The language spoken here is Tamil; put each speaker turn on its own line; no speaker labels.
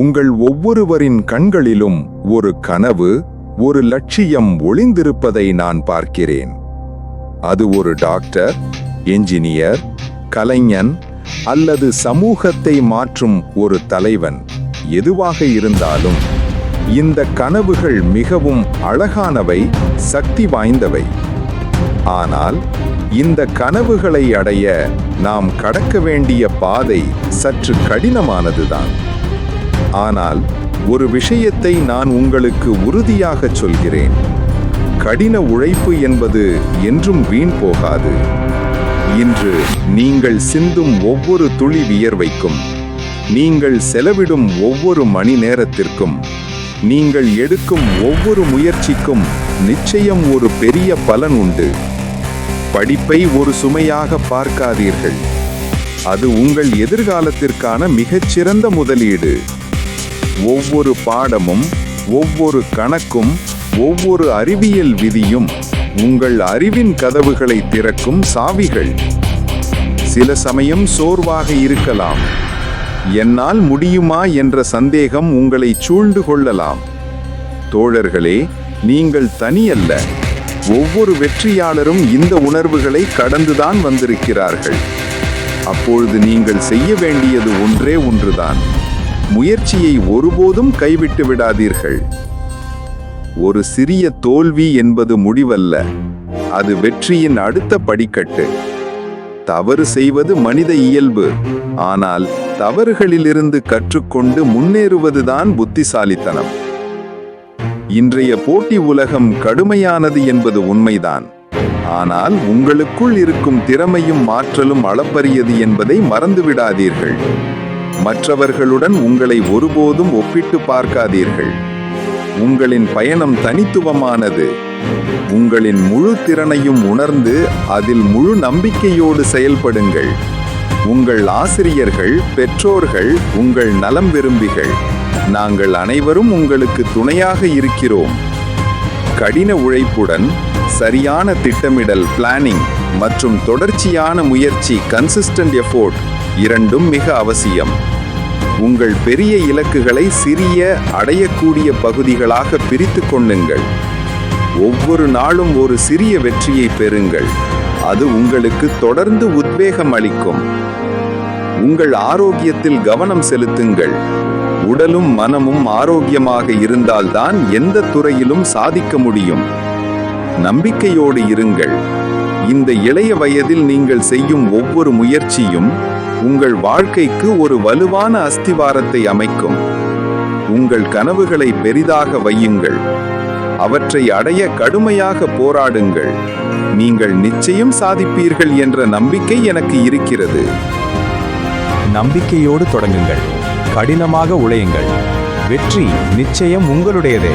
உங்கள் ஒவ்வொருவரின் கண்களிலும் ஒரு கனவு ஒரு லட்சியம் ஒளிந்திருப்பதை நான் பார்க்கிறேன். அது ஒரு டாக்டர் என்ஜினியர் கலைஞன் அல்லது சமூகத்தை மாற்றும் ஒரு தலைவன். எதுவாக இருந்தாலும் இந்த கனவுகள் மிகவும் அழகானவை சக்தி வாய்ந்தவை. ஆனால் இந்த கனவுகளை அடைய நாம் கடக்க வேண்டிய பாதை சற்று கடினமானதுதான். ஆனால் ஒரு விஷயத்தை நான் உங்களுக்கு உறுதியாகச் சொல்கிறேன். கடின உழைப்பு என்பது என்றும் வீண் போகாது. இன்று நீங்கள் சிந்தும் ஒவ்வொரு துளி வியர்வைக்கும் நீங்கள் செலவிடும் ஒவ்வொரு மணி நேரத்திற்கும் நீங்கள் எடுக்கும் ஒவ்வொரு முயற்சிக்கும் நிச்சயம் ஒரு பெரிய பலன் உண்டு. படிப்பை ஒரு சுமையாக பார்க்காதீர்கள். அது உங்கள் எதிர்காலத்திற்கான மிகச்சிறந்த முதலீடு. ஒவ்வொரு பாடமும் ஒவ்வொரு கணக்கும் ஒவ்வொரு அறிவியல் விதியும் உங்கள் அறிவின் கதவுகளை திறக்கும் சாவிகள். சில சமயம் சோர்வாக இருக்கலாம். என்னால் முடியுமா என்ற சந்தேகம் உங்களை சூழ்ந்து கொள்ளலாம். தோழர்களே நீங்கள் தனியல்ல. ஒவ்வொரு வெற்றியாளரும் இந்த உணர்வுகளை கடந்துதான் வந்திருக்கிறார்கள். அப்பொழுது நீங்கள் செய்ய வேண்டியது ஒன்றே ஒன்றுதான். முயற்சியை ஒருபோதும் கைவிட்டு விடாதீர்கள். ஒரு சிறிய தோல்வி என்பது முடிவல்ல. அது வெற்றியின் அடுத்த படிக்கட்டு. தவறு செய்வது மனித இயல்பு. ஆனால் தவறுகளிலிருந்து கற்றுக்கொண்டு முன்னேறுவதுதான் புத்திசாலித்தனம். இன்றைய போட்டி உலகம் கடுமையானது என்பது உண்மைதான். ஆனால் உங்களுக்குள் இருக்கும் திறமையும் மாற்றலும் அளப்பரியது என்பதை மறந்துவிடாதீர்கள். மற்றவர்களுடன் உங்களை ஒருபோதும் ஒப்பிட்டு பார்க்காதீர்கள். உங்களின் பயணம் தனித்துவமானது. உங்களின் முழு திறனையும் உணர்ந்து அதில் முழு நம்பிக்கையோடு செயல்படுங்கள். உங்கள் ஆசிரியர்கள் பெற்றோர்கள் உங்கள் நலம் விரும்பிகள். நாங்கள் அனைவரும் உங்களுக்கு துணையாக இருக்கிறோம். கடின உழைப்புடன் சரியான திட்டமிடல் பிளானிங் மற்றும் தொடர்ச்சியான முயற்சி கன்சிஸ்டன்ட் எஃபோர்ட் இரண்டும் மிக அவசியம். உங்கள் பெரிய இலக்குகளை சிறிய அடையக்கூடிய பகுதிகளாக பிரித்து கொள்ளுங்கள். ஒவ்வொரு நாளும் ஒரு சிறிய வெற்றியை பெறுங்கள். அது உங்களுக்கு தொடர்ந்து உத்வேகம் அளிக்கும். உங்கள் ஆரோக்கியத்தில் கவனம் செலுத்துங்கள். உடலும் மனமும் ஆரோக்கியமாக இருந்தால்தான் எந்த துறையிலும் சாதிக்க முடியும். நம்பிக்கையோடு இருங்கள். இந்த இளைய வயதில் நீங்கள் செய்யும் ஒவ்வொரு முயற்சியும் உங்கள் வாழ்க்கைக்கு ஒரு வலுவான அஸ்திவாரத்தை அமைக்கும். உங்கள் கனவுகளை பெரிதாக வையுங்கள். அவற்றை அடைய கடுமையாக போராடுங்கள். நீங்கள் நிச்சயம் சாதிப்பீர்கள் என்ற நம்பிக்கை எனக்கு இருக்கிறது.
நம்பிக்கையோடு தொடங்குங்கள். கடினமாக உழையுங்கள். வெற்றி நிச்சயம் உங்களுடையதே.